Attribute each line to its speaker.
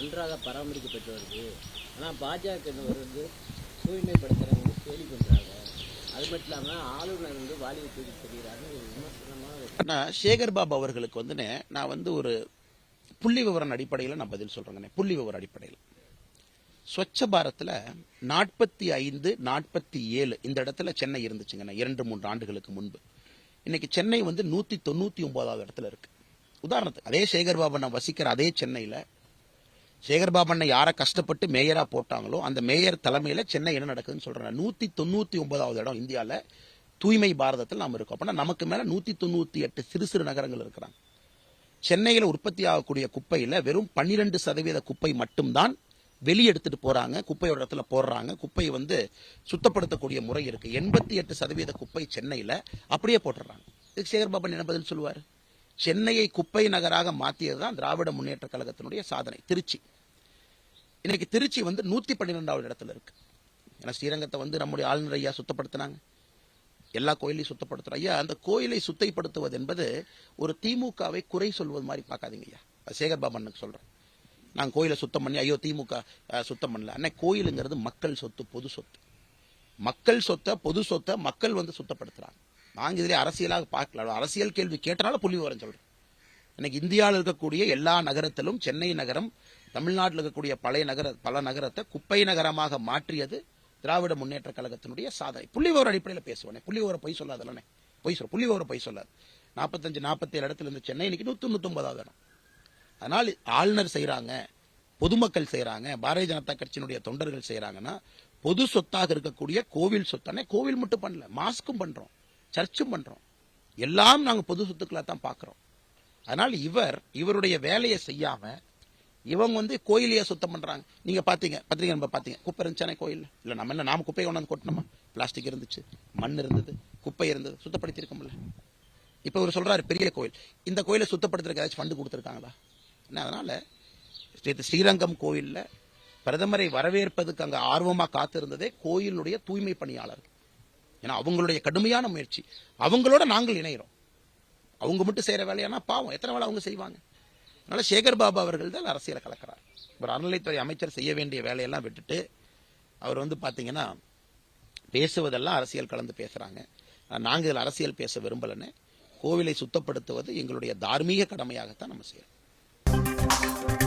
Speaker 1: பராமரிக்கப்பட்டு வருது ஆனால் பாஜக வந்து தூய்மைப்படுத்துகிறவங்க கேலி பண்ணுறாங்க அது மட்டும் இல்லாமல் ஆளுநர் வந்து வாலியை தூக்கி தெரிகிறாரு ஒரு விமர்சனமாக
Speaker 2: நான் சேகர் பாபு அவர்களுக்கு வந்துனே நான் வந்து ஒரு புள்ளி விவரம் அடிப்படையில் நான் பதில் சொல்றேங்கண்ணே. புள்ளி விவரம் அடிப்படையில். ஸ்வச்ச பாரத்தில் நாற்பத்தி ஐந்து நாற்பத்தி ஏழு இந்த இடத்துல சென்னை இருந்துச்சுங்கண்ணே இரண்டு மூன்று ஆண்டுகளுக்கு முன்பு. இன்னைக்கு சென்னை வந்து நூற்றி தொண்ணூற்றி ஒன்பதாவது இடத்துல இருக்கு. உதாரணத்துக்கு அதே சேகர் பாபு நான் வசிக்கிற அதே சென்னையில் சேகர்பாபண்ணை யாரை கஷ்டப்பட்டு மேயரா போட்டாங்களோ அந்த மேயர் தலைமையில சென்னை என்ன நடக்குதுன்னு சொல்கிறாங்க நூத்தி தொண்ணூத்தி ஒன்பதாவது இடம் இந்தியாவில் தூய்மை பாரதத்தில் நாம் இருக்கோம். அப்படின்னா நமக்கு மேல நூத்தி தொண்ணூத்தி எட்டு சிறு சிறு நகரங்கள் இருக்கிறாங்க. சென்னையில உற்பத்தி ஆகக்கூடிய குப்பையில வெறும் பன்னிரெண்டு சதவீத குப்பை மட்டும்தான் வெளியெடுத்துட்டு போறாங்க. குப்பையோட இடத்துல போடுறாங்க. குப்பையை வந்து சுத்தப்படுத்தக்கூடிய முறை இருக்கு. எண்பத்தி எட்டு சதவீத குப்பை சென்னையில அப்படியே போட்டுறாங்க இதுக்கு சேகர்பாபன் என்ன பதில் சொல்லுவார்? சென்னையை குப்பை நகராக மாற்றியது தான் திராவிட முன்னேற்ற கழகத்தினுடைய சாதனை திருச்சி. இன்னைக்கு திருச்சி வந்து நூற்றி பன்னிரெண்டாவது இடத்துல இருக்கு. ஏன்னா ஸ்ரீரங்கத்தை வந்து நம்முடைய ஆளுநர் ஐயா சுத்தப்படுத்தினாங்க. எல்லா கோயிலையும் சுத்தப்படுத்துகிறோம் ஐயா அந்த கோயிலை சுத்தைப்படுத்துவது என்பது ஒரு திமுகவை குறை சொல்வது மாதிரி பார்க்காதீங்க ஐயா. அது சேகர் பாபனுக்கு சொல்றேன். நான் கோயிலை சுத்தம் பண்ணி ஐயோ திமுக சுத்தம் பண்ணல. அண்ணா கோயிலுங்கிறது மக்கள் சொத்து பொது சொத்து. மக்கள் சொத்தை பொது சொத்தை மக்கள் வந்து சுத்தப்படுத்துறாங்க. நாங்கள் இதிலே அரசியலாக பார்க்கல. அரசியல் கேள்வி கேட்டனால புள்ளி விவரம் சொல்கிறேன் இன்னைக்கு இந்தியாவில் இருக்கக்கூடிய எல்லா நகரத்திலும் சென்னை நகரம் தமிழ்நாட்டில் இருக்கக்கூடிய பழைய நகர பல நகரத்தை குப்பை நகரமாக மாற்றியது திராவிட முன்னேற்ற கழகத்தினுடைய சாதனை. புள்ளி விவர அடிப்படையில் பேசுவேனே. புள்ளி விவரம் பொய் சொல்லாதல்லனே பொய் சொல்ல புள்ளி விவரம் பொய் சொல்லாது. நாற்பத்தஞ்சு நாற்பத்தேழு இடத்துல இருந்து சென்னை இன்னைக்கு நூற்றி தொண்ணூத்தொன்பதாவது இடம். அதனால் ஆளுநர் செய்கிறாங்க பொதுமக்கள் செய்கிறாங்க பாரதிய ஜனதா கட்சியினுடைய தொண்டர்கள் செய்கிறாங்கன்னா பொது சொத்தாக இருக்கக்கூடிய கோவில் சொத்தானே கோவில் மட்டும் பண்ணல மாஸ்க்கும் பண்ணுறோம் சர்ச்சும் பண்ணுறோம் எல்லாம் நாங்கள் பொது சொத்துக்களை தான் பார்க்குறோம் அதனால் இவர் இவருடைய வேலையை செய்யாமல் இவங்க வந்து கோயிலையே சுத்தம் பண்ணுறாங்க நீங்கள் பார்த்தீங்க பத்திரிகை நம்ம பார்த்தீங்க குப்பை இருந்துச்சானே கோயில் இல்லை நம்ம என்ன நாம குப்பையை கொண்டாந்து கொட்டணுமா பிளாஸ்டிக் இருந்துச்சு மண் இருந்தது குப்பை இருந்தது சுத்தப்படுத்தியிருக்கோம்ல இப்போ இவர் சொல்கிறாரு பெரிய கோயில். இந்த கோயிலை சுத்தப்படுத்துறதுக்கு ஏதாச்சும் ஃபண்டு கொடுத்துருக்காங்களா? என்ன அதனால் ஸ்ரீ ஸ்ரீரங்கம் கோயிலில் பிரதமரை வரவேற்பதுக்கு அங்கே ஆர்வமாக காத்திருந்ததே கோயிலுடைய தூய்மை பணியாளர்கள். ஏன்னா அவங்களுடைய கடுமையான முயற்சி. அவங்களோட நாங்கள் இணைகிறோம் அவங்க மட்டும் செய்யற வேலையானா பாவம் எத்தனை வேலை அவங்க செய்வாங்க? அதனால் சேகர் பாபா அவர்கள் தான் அரசியலை கலக்கிறார். ஒரு அறநிலைத்துறை அமைச்சர் செய்ய வேண்டிய வேலையெல்லாம் விட்டுட்டு அவர் வந்து பார்த்தீங்கன்னா பேசுவதெல்லாம் அரசியல் கலந்து பேசுகிறாங்க நாங்கள் இதில் அரசியல் பேச விரும்பலன்னு கோவிலை சுத்தப்படுத்துவது எங்களுடைய தார்மீக கடமையாகத்தான் நம்ம செய்யறோம்